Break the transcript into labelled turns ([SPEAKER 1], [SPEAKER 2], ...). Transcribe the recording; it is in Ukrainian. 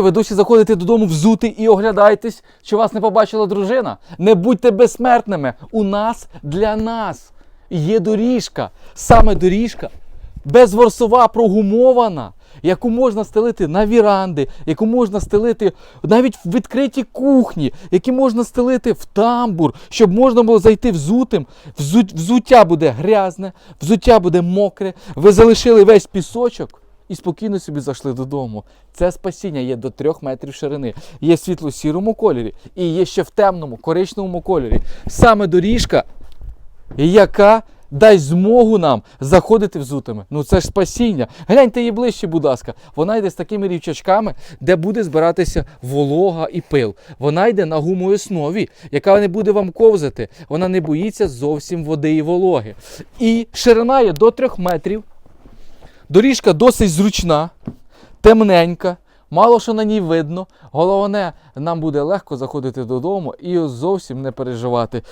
[SPEAKER 1] Ви досі заходите додому взути і оглядаєтесь, чи вас не побачила дружина. Не будьте безсмертними. У нас для нас є доріжка. Саме доріжка безворсова, прогумована, яку можна стелити на віранди, яку можна стелити навіть в відкритій кухні, які можна стелити в тамбур, щоб можна було зайти взутим. Взуття буде грязне, взуття буде мокре. Ви залишили весь пісочок і спокійно собі зайшли додому. Це спасіння є до трьох метрів ширини. Є світло-сірому кольорі і є ще в темному, коричневому кольорі. Саме доріжка яка дасть змогу нам заходити взутими. Ну це ж спасіння. Гляньте її ближче, будь ласка. Вона йде з такими рівчачками, де буде збиратися волога і пил. Вона йде на гумовій основі, яка не буде вам ковзати. Вона не боїться зовсім води і вологи. І ширина є до 3 метрів. Доріжка досить зручна, темненька. Мало що на ній видно. Головне, нам буде легко заходити додому і зовсім не переживати.